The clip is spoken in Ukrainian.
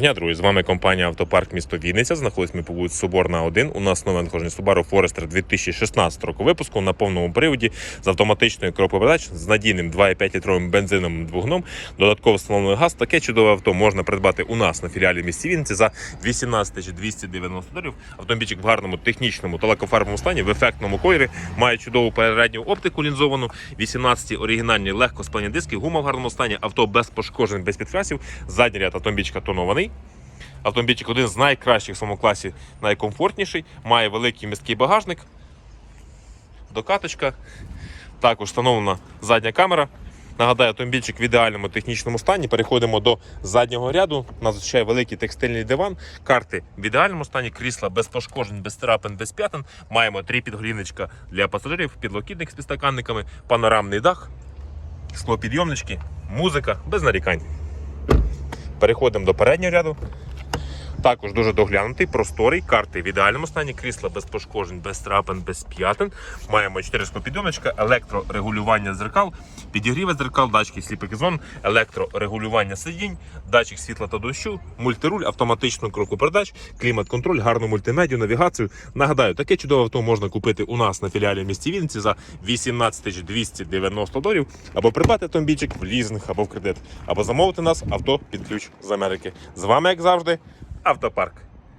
Дня, друзі, з вами компанія Автопарк місто Вінниця. Знаходимося ми по вулиці Соборна 1. У нас нове надходження Subaru Forester 2016 року випуску на повному приводі з автоматичною коробкою передач з надійним 2,5 літровим бензином двигуном. Додатково встановлений газ. Таке чудове авто можна придбати у нас на філіалі місті Вінниці за 18 290 доларів. Автомобільчик в гарному технічному та лакофарбовому стані в ефектному кольорі. Має чудову передню оптику лінзовану, 18 оригінальні легко диски, гума в гарному стані, авто без пошкоджень, без підкрасів. Задній ряд автомобільчика тонований. Автомобільчик один з найкращих в своєму класі, найкомфортніший, має великий місткий багажник, докаточка, також встановлена задня камера. Нагадаю, автомобільчик в ідеальному технічному стані. Переходимо до заднього ряду. Нас зустрічає великий текстильний диван. Карти в ідеальному стані, крісла без пошкоджень, без царапин, без п'ятин. Маємо три підголівничка для пасажирів, підлокітник з підстаканниками, панорамний дах, склопідйомнички, музика без нарікань. Переходимо до переднього ряду. Також дуже доглянутий, просторий, карти в ідеальному стані, крісла без пошкоджень, без трапин, без п'ятин. Маємо 4 склопідйомничка, електрорегулювання зеркал, підігріве зеркал, датчики сліпих зон, електрорегулювання сидінь, датчик світла та дощу, мультируль, автоматичну кроку передач, клімат-контроль, гарну мультимедію, навігацію. Нагадаю, таке чудове авто можна купити у нас на філіалі в місті Вінниці за 18 290 доларів, або придбати автомобільчик в лізинг або в кредит, або замовити нас авто під ключ з Америки. З вами, як завжди, автопарк.